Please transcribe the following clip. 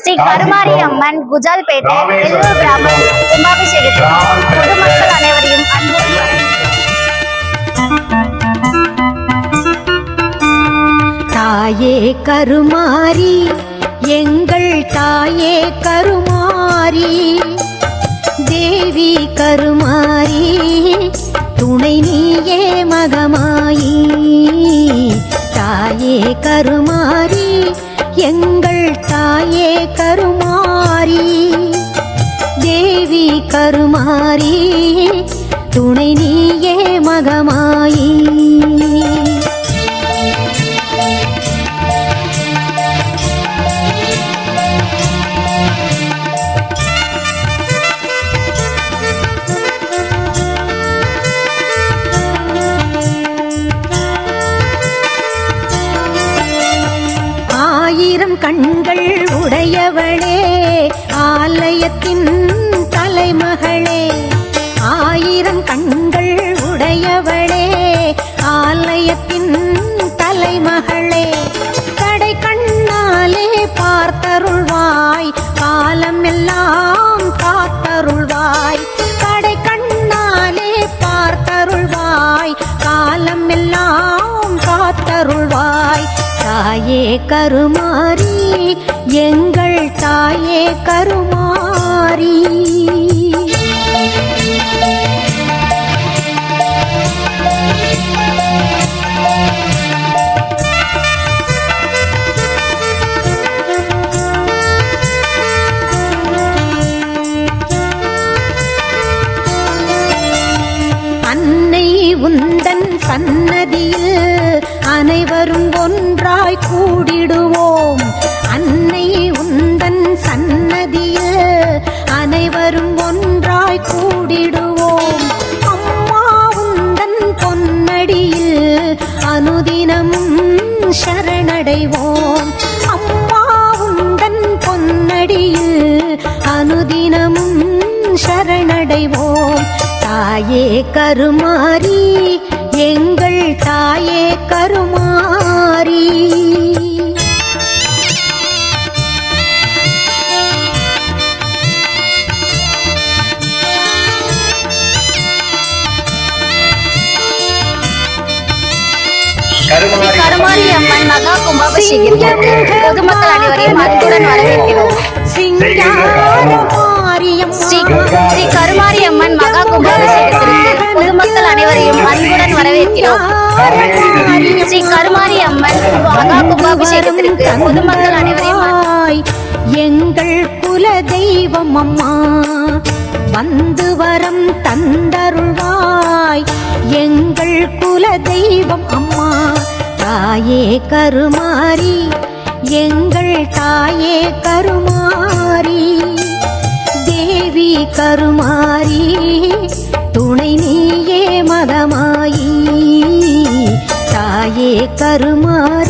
ஸ்ரீ கருமாரி அம்மன் குஜால்பேட்டை வெள்ளூர் கிராமம் கும்பாபிஷேகத்தில் பொதுமக்கள் அனைவரையும். தாயே கருமாரி எங்கள் தாயே கருமாரி தேவி கருமாரி துணை நீயே மகமாயி தாயே கருமாரி எங்கள் தாயே கருமாரி தேவி கருமாரி துணை நீயே மகமாயி. கண்கள் உடையவளே ஆலயத்தின் தலைமகளே ஆயிரம் கண்கள் உடையவளே ஆலயத்தின் தலைமகளே. கடை கண்ணாலே பார்த்தருள்வாய் காலம் எல்லாம் காத்தருள்வாய். கடை கண்ணாலே பார்த்தருள்வாய் காலம் எல்லாம் காத்தருள்வாய். தாயே கருமாரி எங்கள் தாயே கருமாரி அன்னை உந்தன் சன்னதியில் அனைவரும் ஒன்றாய் கூடிடுவோம். அனுதினமும் சரணடைவோம். அம்மா உந்தன் பொன்னடியில் அனுதினமும் சரணடைவோம். தாயே கருமாறி எங்கள் தாயே கருமாறி. கருமாரி அம்மன் மகா கும்பாபிஷேகத்திற்கு பொதுமக்கள் அனைவரையும் அன்புடன் வரவேற்கிறோம். ஸ்ரீ ஸ்ரீ கருமாரி அம்மன் மகா கும்பாபிஷேகத்திற்கு பொதுமக்கள் அனைவரையும் அன்புடன் வரவேற்கிறோம். ஸ்ரீ கருமாரி அம்மன் மகா கும்பாபிஷேகத்திற்கு பொதுமக்கள் அனைவரையும் எங்கள் குல தெய்வம் அம்மா. வந்து வரம் தந்தருள்வாய் தாயே கருமாறி எங்கள் தாயே கருமாறி தேவி கருமாறி துணை நீயே மதமாயி தாயே கருமாறி.